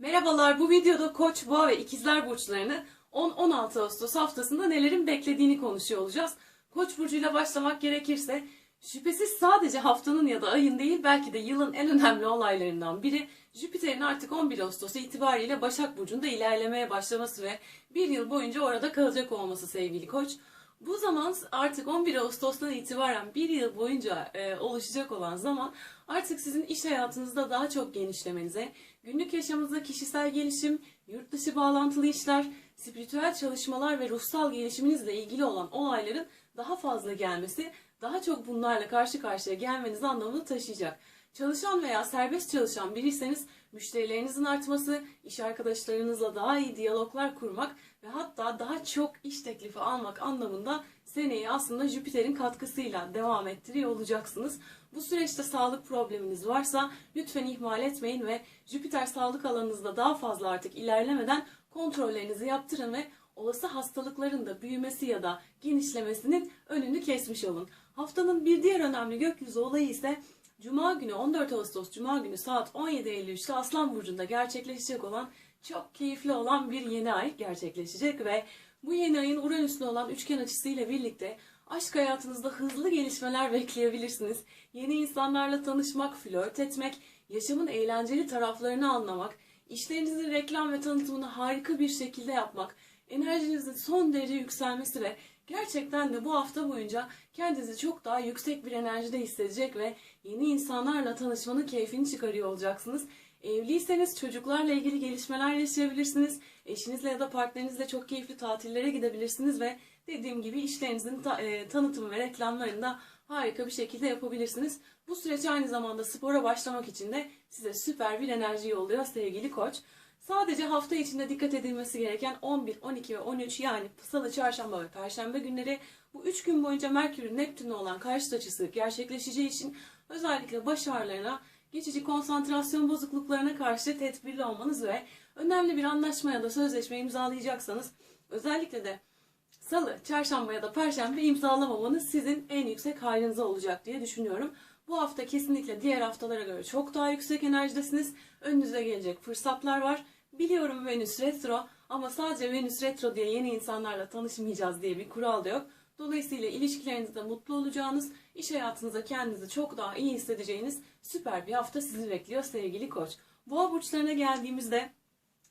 Merhabalar, bu videoda Koç, Boğa ve İkizler burçlarını 10-16 Ağustos haftasında nelerin beklediğini konuşuyor olacağız. Koç burcuyla başlamak gerekirse şüphesiz sadece haftanın ya da ayın değil belki de yılın en önemli olaylarından biri Jüpiter'in artık 11 Ağustos itibariyle Başak Burcu'nda ilerlemeye başlaması ve bir yıl boyunca orada kalacak olması sevgili Koç. Bu zaman artık 11 Ağustos'tan itibaren bir yıl boyunca e, oluşacak olan zaman artık sizin iş hayatınızda daha çok genişlemenize, günlük yaşamınızda kişisel gelişim, yurt dışı bağlantılı işler, spiritüel çalışmalar ve ruhsal gelişiminizle ilgili olan olayların daha fazla gelmesi, daha çok bunlarla karşı karşıya gelmeniz anlamını taşıyacak. Çalışan veya serbest çalışan biriyseniz müşterilerinizin artması, iş arkadaşlarınızla daha iyi diyaloglar kurmak ve hatta daha çok iş teklifi almak anlamında aslında Jüpiter'in katkısıyla devam ettiriyor olacaksınız. Bu süreçte sağlık probleminiz varsa lütfen ihmal etmeyin ve Jüpiter sağlık alanınızda daha fazla artık ilerlemeden kontrollerinizi yaptırın ve olası hastalıkların da büyümesi ya da genişlemesinin önünü kesmiş olun. Haftanın bir diğer önemli gökyüzü olayı ise Cuma günü 14 Ağustos Cuma günü saat 17.53'te Aslan Burcu'nda gerçekleşecek olan çok keyifli olan bir yeni ay gerçekleşecek ve bu yeni ayın Uranüs'le olan üçgen açısıyla birlikte aşk hayatınızda hızlı gelişmeler bekleyebilirsiniz. Yeni insanlarla tanışmak, flört etmek, yaşamın eğlenceli taraflarını anlamak, işlerinizin reklam ve tanıtımını harika bir şekilde yapmak, enerjinizin son derece yükselmesi ve gerçekten de bu hafta boyunca kendinizi çok daha yüksek bir enerjide hissedecek ve yeni insanlarla tanışmanın keyfini çıkarıyor olacaksınız. Evliyseniz çocuklarla ilgili gelişmeler yaşayabilirsiniz. Eşinizle ya da partnerinizle çok keyifli tatillere gidebilirsiniz ve dediğim gibi işlerinizin ta- e, tanıtımı ve reklamlarını da harika bir şekilde yapabilirsiniz. Bu süreç aynı zamanda spora başlamak için de size süper bir enerji yolluyor sevgili koç. Sadece hafta içinde dikkat edilmesi gereken 11, 12 ve 13 yani salı, çarşamba ve perşembe günleri bu 3 gün boyunca Merkür'ün Neptün'le olan karşıt açısı gerçekleşeceği için özellikle baş ağrılarına, geçici konsantrasyon bozukluklarına karşı tedbirli olmanız ve önemli bir anlaşma ya da sözleşme imzalayacaksanız özellikle de Salı, çarşamba ya da perşembe imzalamamanız sizin en yüksek hayrınıza olacak diye düşünüyorum. Bu hafta kesinlikle diğer haftalara göre çok daha yüksek enerjidesiniz. Önünüze gelecek fırsatlar var. Biliyorum Venüs retro ama sadece Venüs retro diye yeni insanlarla tanışmayacağız diye bir kural da yok. Dolayısıyla ilişkilerinizde mutlu olacağınız, iş hayatınızda kendinizi çok daha iyi hissedeceğiniz süper bir hafta sizi bekliyor sevgili koç. Boğa burçlarına geldiğimizde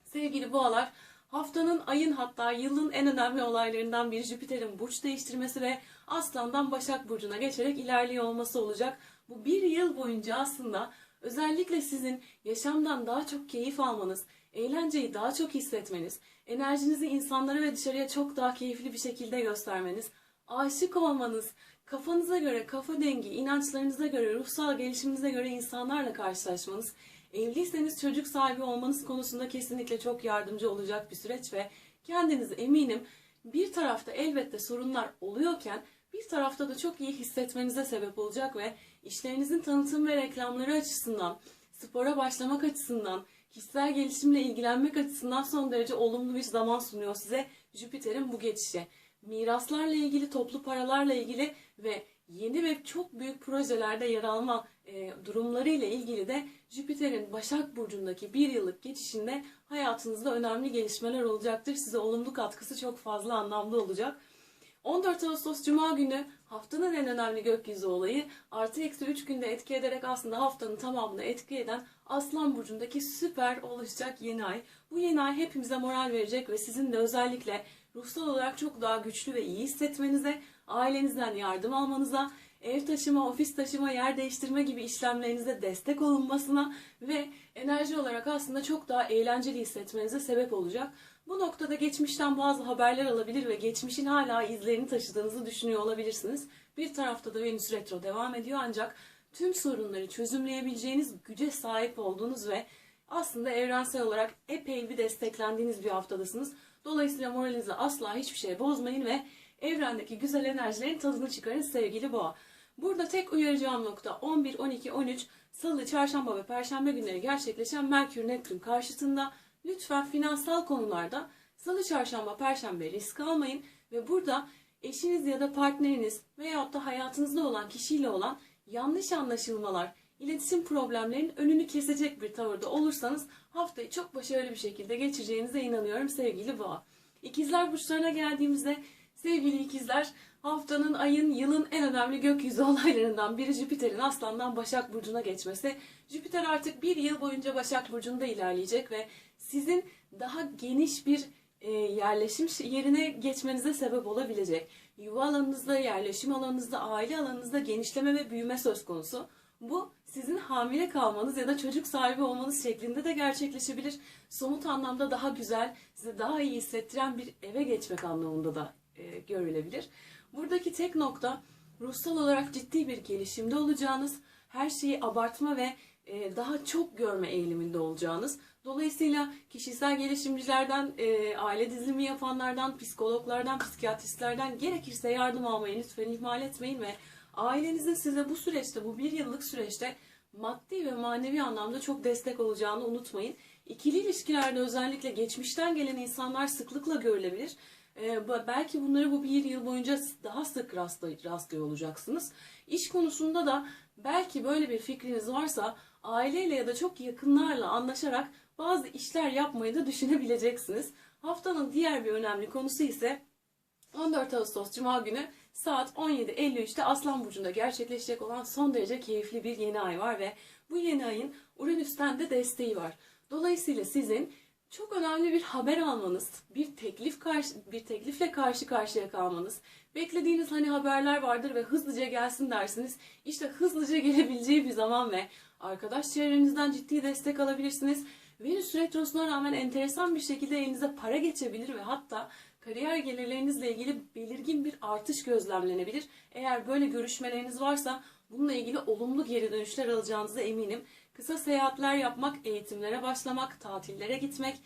sevgili boğalar Haftanın, ayın hatta yılın en önemli olaylarından biri Jüpiter'in burç değiştirmesi ve Aslan'dan Başak Burcu'na geçerek ilerliyor olması olacak. Bu bir yıl boyunca aslında özellikle sizin yaşamdan daha çok keyif almanız, eğlenceyi daha çok hissetmeniz, enerjinizi insanlara ve dışarıya çok daha keyifli bir şekilde göstermeniz, aşık olmanız, kafanıza göre, kafa dengi, inançlarınıza göre, ruhsal gelişiminize göre insanlarla karşılaşmanız, Evliyseniz çocuk sahibi olmanız konusunda kesinlikle çok yardımcı olacak bir süreç ve kendinizi eminim bir tarafta elbette sorunlar oluyorken bir tarafta da çok iyi hissetmenize sebep olacak ve işlerinizin tanıtım ve reklamları açısından, spora başlamak açısından, kişisel gelişimle ilgilenmek açısından son derece olumlu bir zaman sunuyor size Jüpiter'in bu geçişi. Miraslarla ilgili, toplu paralarla ilgili ve yeni ve çok büyük projelerde yer alma e, durumları ile ilgili de Jüpiter'in Başak Burcu'ndaki bir yıllık geçişinde hayatınızda önemli gelişmeler olacaktır. Size olumlu katkısı çok fazla anlamlı olacak. 14 Ağustos Cuma günü haftanın en önemli gökyüzü olayı artı eksi 3 günde etki ederek aslında haftanın tamamını etki eden Aslan Burcu'ndaki süper oluşacak yeni ay. Bu yeni ay hepimize moral verecek ve sizin de özellikle ruhsal olarak çok daha güçlü ve iyi hissetmenize, ailenizden yardım almanıza, ev taşıma, ofis taşıma, yer değiştirme gibi işlemlerinize destek olunmasına ve enerji olarak aslında çok daha eğlenceli hissetmenize sebep olacak. Bu noktada geçmişten bazı haberler alabilir ve geçmişin hala izlerini taşıdığınızı düşünüyor olabilirsiniz. Bir tarafta da Venüs Retro devam ediyor ancak tüm sorunları çözümleyebileceğiniz güce sahip olduğunuz ve aslında evrensel olarak epey bir desteklendiğiniz bir haftadasınız. Dolayısıyla moralinizi asla hiçbir şey bozmayın ve evrendeki güzel enerjilerin tadını çıkarın sevgili boğa. Burada tek uyaracağım nokta 11, 12, 13 Salı, Çarşamba ve Perşembe günleri gerçekleşen Merkür Neptün karşıtında lütfen finansal konularda Salı, Çarşamba, Perşembe risk almayın ve burada eşiniz ya da partneriniz veyahut da hayatınızda olan kişiyle olan yanlış anlaşılmalar, iletişim problemlerinin önünü kesecek bir tavırda olursanız haftayı çok başarılı bir şekilde geçireceğinize inanıyorum sevgili boğa. İkizler burçlarına geldiğimizde sevgili ikizler haftanın, ayın, yılın en önemli gökyüzü olaylarından biri Jüpiter'in Aslan'dan Başak Burcu'na geçmesi. Jüpiter artık bir yıl boyunca Başak Burcu'nda ilerleyecek ve sizin daha geniş bir e, yerleşim yerine geçmenize sebep olabilecek. Yuva alanınızda, yerleşim alanınızda, aile alanınızda genişleme ve büyüme söz konusu. Bu sizin hamile kalmanız ya da çocuk sahibi olmanız şeklinde de gerçekleşebilir. Somut anlamda daha güzel, size daha iyi hissettiren bir eve geçmek anlamında da e, görülebilir. Buradaki tek nokta ruhsal olarak ciddi bir gelişimde olacağınız, her şeyi abartma ve e, daha çok görme eğiliminde olacağınız. Dolayısıyla kişisel gelişimcilerden, e, aile dizilimi yapanlardan, psikologlardan, psikiyatristlerden gerekirse yardım almayı lütfen ihmal etmeyin ve ailenizin size bu süreçte, bu bir yıllık süreçte maddi ve manevi anlamda çok destek olacağını unutmayın. İkili ilişkilerde özellikle geçmişten gelen insanlar sıklıkla görülebilir. Ee, belki bunları bu bir yıl boyunca daha sık rastlay- rastlıyor olacaksınız. İş konusunda da belki böyle bir fikriniz varsa aileyle ya da çok yakınlarla anlaşarak bazı işler yapmayı da düşünebileceksiniz. Haftanın diğer bir önemli konusu ise 14 Ağustos Cuma günü saat 17.53'te Aslan Burcu'nda gerçekleşecek olan son derece keyifli bir yeni ay var ve bu yeni ayın Uranüs'ten de desteği var. Dolayısıyla sizin çok önemli bir haber almanız, bir teklif karşı, bir teklifle karşı karşıya kalmanız, beklediğiniz hani haberler vardır ve hızlıca gelsin dersiniz. İşte hızlıca gelebileceği bir zaman ve arkadaş çevrenizden ciddi destek alabilirsiniz. Venüs retrosuna rağmen enteresan bir şekilde elinize para geçebilir ve hatta kariyer gelirlerinizle ilgili belirgin bir artış gözlemlenebilir. Eğer böyle görüşmeleriniz varsa bununla ilgili olumlu geri dönüşler alacağınıza eminim. Kısa seyahatler yapmak, eğitimlere başlamak, tatillere gitmek,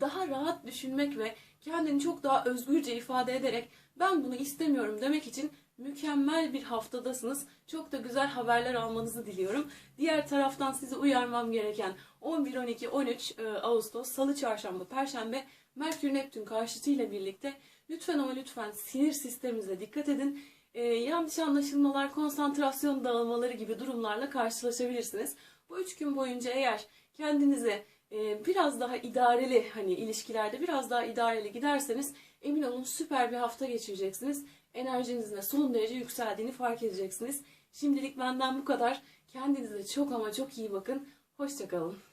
daha rahat düşünmek ve kendini çok daha özgürce ifade ederek ben bunu istemiyorum demek için mükemmel bir haftadasınız. Çok da güzel haberler almanızı diliyorum. Diğer taraftan sizi uyarmam gereken 11, 12, 13 e, Ağustos, Salı, Çarşamba, Perşembe Merkür Neptün karşıtıyla birlikte lütfen ama lütfen sinir sisteminize dikkat edin. E, yanlış anlaşılmalar, konsantrasyon dağılmaları gibi durumlarla karşılaşabilirsiniz. Bu üç gün boyunca eğer kendinize e, biraz daha idareli hani ilişkilerde biraz daha idareli giderseniz emin olun süper bir hafta geçireceksiniz. Enerjinizin de son derece yükseldiğini fark edeceksiniz. Şimdilik benden bu kadar. Kendinize çok ama çok iyi bakın. Hoşçakalın.